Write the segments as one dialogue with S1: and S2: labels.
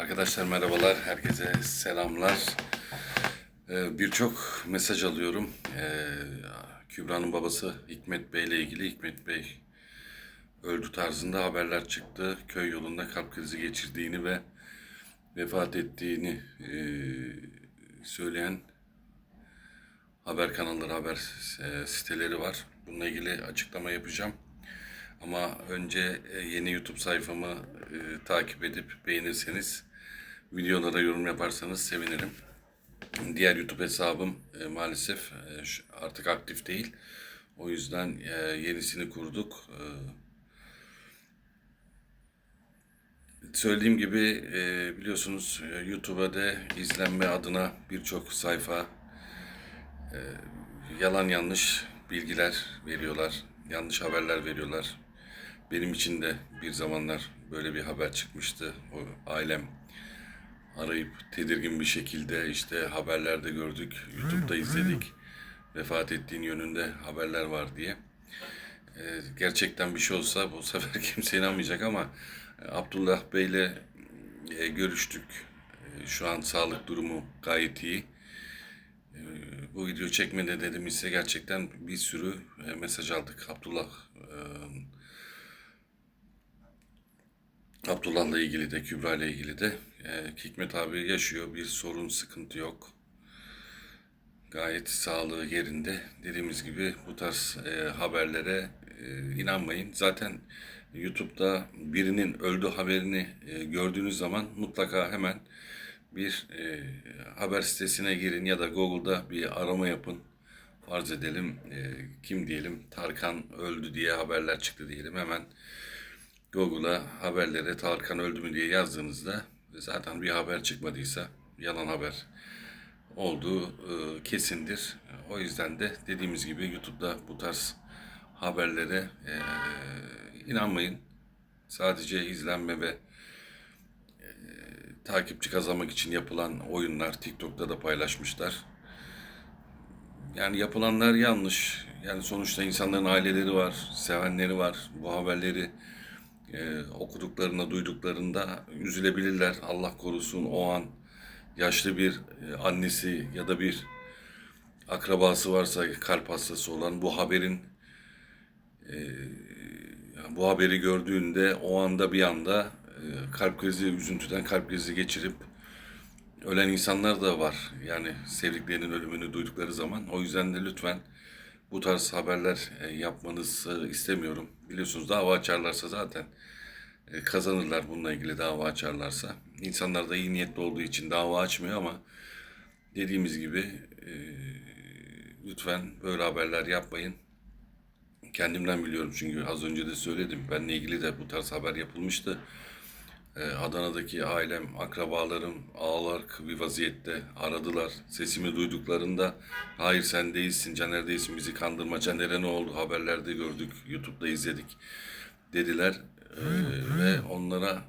S1: Arkadaşlar merhabalar, herkese selamlar. Ee, Birçok mesaj alıyorum. Ee, Kübra'nın babası Hikmet Bey ile ilgili Hikmet Bey öldü tarzında haberler çıktı. Köy yolunda kalp krizi geçirdiğini ve vefat ettiğini e, söyleyen haber kanalları, haber e, siteleri var. Bununla ilgili açıklama yapacağım. Ama önce e, yeni YouTube sayfamı e, takip edip beğenirseniz, videolara yorum yaparsanız sevinirim. Diğer YouTube hesabım e, maalesef e, artık aktif değil. O yüzden e, yenisini kurduk. E, Söylediğim gibi e, biliyorsunuz e, YouTube'a da izlenme adına birçok sayfa yalan yanlış bilgiler veriyorlar, yanlış haberler veriyorlar. Benim için de bir zamanlar böyle bir haber çıkmıştı. O ailem arayıp tedirgin bir şekilde işte haberlerde gördük, YouTube'da izledik. Vefat ettiğin yönünde haberler var diye. Ee, gerçekten bir şey olsa bu sefer kimse inanmayacak ama e, Abdullah Bey'le e, görüştük. E, şu an sağlık durumu gayet iyi bu video çekmede dedim ise gerçekten bir sürü e, mesaj aldık. Abdullah e, Abdullah'la ilgili de Kübra ile ilgili de e, Hikmet abi yaşıyor. Bir sorun, sıkıntı yok. Gayet sağlığı yerinde. Dediğimiz gibi bu tarz e, haberlere e, inanmayın. Zaten YouTube'da birinin öldü haberini e, gördüğünüz zaman mutlaka hemen bir e, haber sitesine girin ya da Google'da bir arama yapın. Farz edelim e, kim diyelim Tarkan öldü diye haberler çıktı diyelim. Hemen Google'a haberlere Tarkan öldü mü diye yazdığınızda zaten bir haber çıkmadıysa yalan haber olduğu e, kesindir. O yüzden de dediğimiz gibi YouTube'da bu tarz haberlere e, inanmayın. Sadece izlenme ve takipçi kazanmak için yapılan oyunlar TikTok'ta da paylaşmışlar. Yani yapılanlar yanlış. Yani sonuçta insanların aileleri var, sevenleri var. Bu haberleri e, okuduklarında, duyduklarında üzülebilirler. Allah korusun o an yaşlı bir e, annesi ya da bir akrabası varsa kalp hastası olan bu haberin e, bu haberi gördüğünde o anda bir anda e, kalp krizi, üzüntüden kalp krizi geçirip ölen insanlar da var. Yani sevdiklerinin ölümünü duydukları zaman. O yüzden de lütfen bu tarz haberler e, yapmanızı istemiyorum. Biliyorsunuz dava açarlarsa zaten e, kazanırlar bununla ilgili dava açarlarsa. İnsanlar da iyi niyetli olduğu için dava açmıyor ama dediğimiz gibi e, lütfen böyle haberler yapmayın. Kendimden biliyorum çünkü az önce de söyledim. Benle ilgili de bu tarz haber yapılmıştı. Ee, Adana'daki ailem, akrabalarım ağlar bir vaziyette aradılar. Sesimi duyduklarında hayır sen değilsin, Caner değilsin bizi kandırma. Caner'e ne oldu haberlerde gördük, YouTube'da izledik dediler. Ee, ve onlara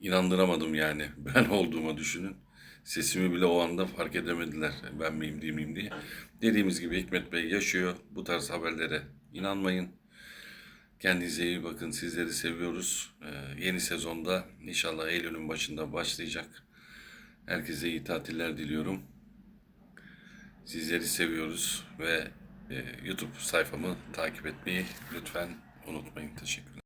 S1: inandıramadım yani ben olduğuma düşünün. Sesimi bile o anda fark edemediler ben miyim değil miyim diye. Dediğimiz gibi Hikmet Bey yaşıyor. Bu tarz haberlere inanmayın. Kendinize iyi bakın. Sizleri seviyoruz. Ee, yeni sezonda inşallah Eylül'ün başında başlayacak. Herkese iyi tatiller diliyorum. Sizleri seviyoruz ve e, YouTube sayfamı takip etmeyi lütfen unutmayın. Teşekkürler.